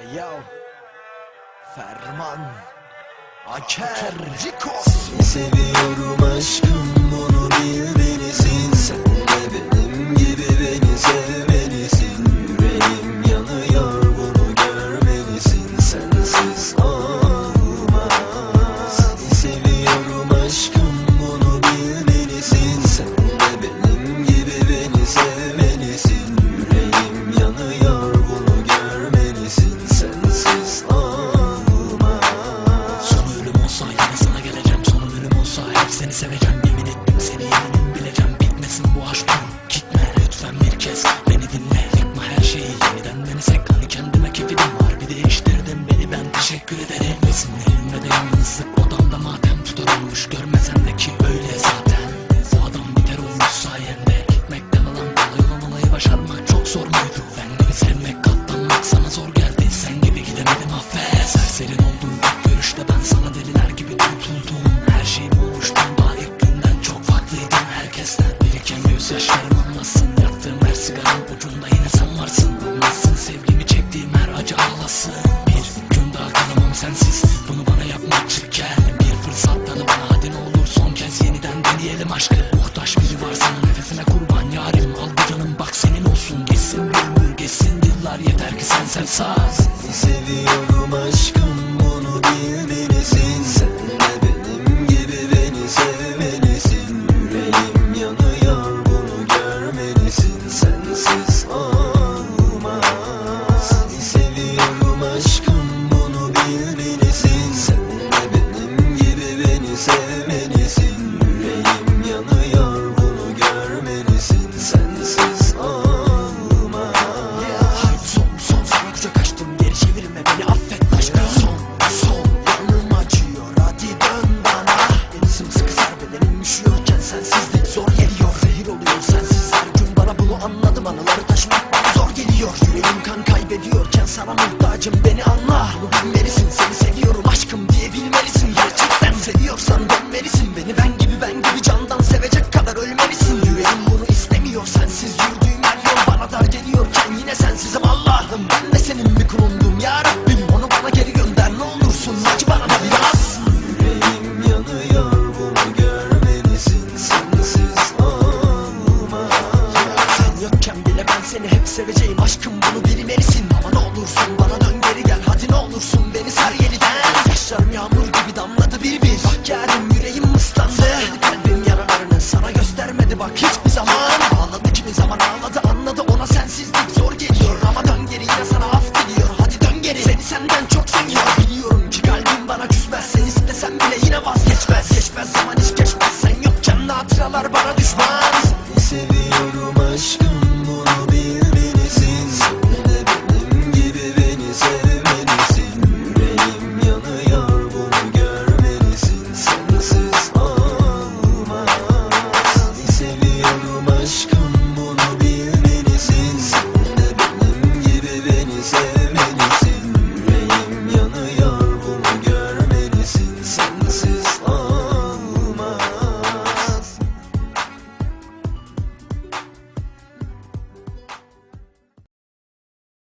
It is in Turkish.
Yo Ferman Aker seviyorum Hep seni seveceğim Yemin ettim seni. Yeninim bileceğim Bitmesin bu aşk gitme lütfen bir kez. Beni dinle yapma her şeyi. Yeniden denesek Hani kendime kefilim harbi değiştirdim beni ben teşekkür ederim. Resimlerimle de yalnızlık odamda matem tutar olmuş Görmesen sigaranın ucunda yine sen varsın. Anlasın sevgimi çektiğim her acı ağlasın Bir gün daha kalamam sensiz. Bunu bana yapmak çirken Bir fırsat tanı bana hadi ne olur son kez yeniden deneyelim aşkı. Muhtaç biri var nefesine kurban yarim. Al bu canım bak senin olsun. Geçsin ömür geçsin yıllar. Yeter ki sen sev saz. Seni seviyorum aşkım anladım Anıları etmedi bak hiçbir zaman Anladı kimi zaman ağladı anladı ona sensizlik zor geliyor. Ama dön geri yine sana af diliyor. Hadi dön geri Seni senden çok seviyor. Biliyorum ki kalbim bana küsmez Sen istesen bile yine vazgeçmez. Geçmez zaman hiç geçmez. Sen yokken de hatıralar bana düşmez. Seni seviyorum aşkım.